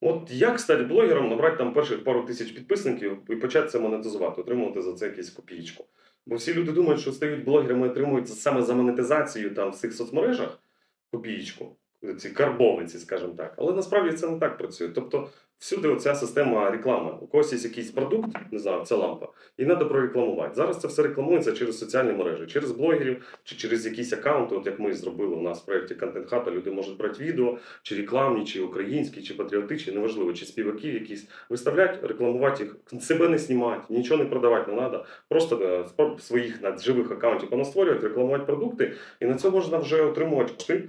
От як стати блогером, набрати там перших пару тисяч підписників і почати це монетизувати, отримувати за це якісь копійку. Бо всі люди думають, що стають блогерами і отримують саме за монетизацію там в цих соцмережах копієчку, ці карбовиці, скажімо так. Але насправді це не так працює. Тобто всюди оця система реклами. У когось є якийсь продукт, не знаю, це лампа, і треба прорекламувати. Зараз це все рекламується через соціальні мережі, через блогерів чи через якісь аккаунти, от як ми зробили у нас в проєкті Контент Хата. Люди можуть брати відео, чи рекламні, чи українські, чи патріотичні, неважливо, чи співаки якісь виставляти, рекламувати їх, себе не знімати, нічого не продавати не треба. Просто е, своїх живих аккаунтів понастворювати, рекламувати продукти, і на це можна вже отримувати кошти.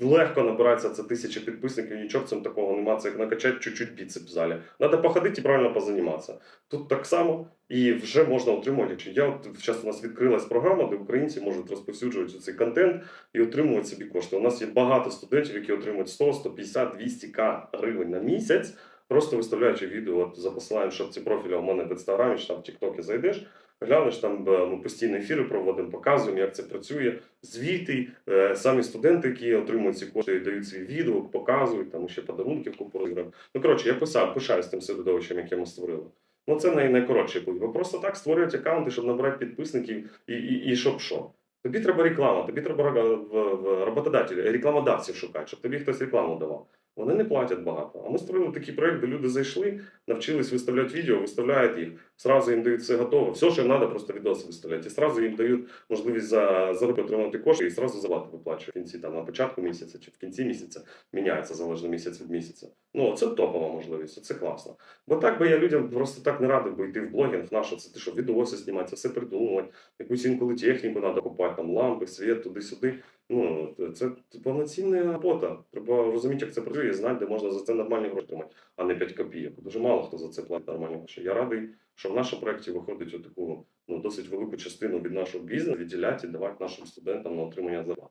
Легко набирається це тисяча підписників, нічого в цьому такого немає, це як накачати чуть-чуть біцеп в залі. Треба походити і правильно позаніматися. Тут так само і вже можна отримувати. Я от зараз у нас відкрилась програма, де українці можуть розповсюджувати цей контент і отримувати собі кошти. У нас є багато студентів, які отримують 100, 150, 200 к гривень на місяць, просто виставляючи відео от, за посиланням шапці профіля у мене в інстаграмі чи там в Тіктокі зайдеш. Глянеш там ми постійні ефіри проводимо, показуємо, як це працює. Звіти, е, самі студенти, які отримують ці кошти, дають свій відгук, показують там ще подарунки купу розіграємо. Ну коротше, я писав, пишаюсь тим середовищем, яке ми створили. Ну це най- найкоротший путь. Бо просто так створюють аккаунти, щоб набрати підписників і, і, і щоб що. Тобі треба реклама, тобі треба в, в роботодателі, рекламодавців шукати, щоб тобі хтось рекламу давав. Вони не платять багато. А ми створили такий проект, де люди зайшли, навчились виставляти відео, виставляють їх, зразу їм дають все готове. Все, що їм треба, просто відоси виставляти. І зразу їм дають можливість за заробити отримати кошти і зразу зарплату виплачують в кінці, там на початку місяця чи в кінці місяця міняється залежно місяць від місяця. Ну це топова можливість, це класно. Бо так би я людям просто так не радив би йти в блогінг, на це ти що відоси знімати, все придумувати, якусь інколи техніку треба купувати, там лампи, світ, туди-сюди. Ну, це повноцінна робота. Треба розуміти, як це працює, і знати, де можна за це нормальні гроші тримати, а не 5 копійок. Дуже мало хто за це платить нормальні гроші. Я радий, що в нашому проєкті виходить отаку ну, досить велику частину від нашого бізнесу відділяти і давати нашим студентам на отримання зарплати.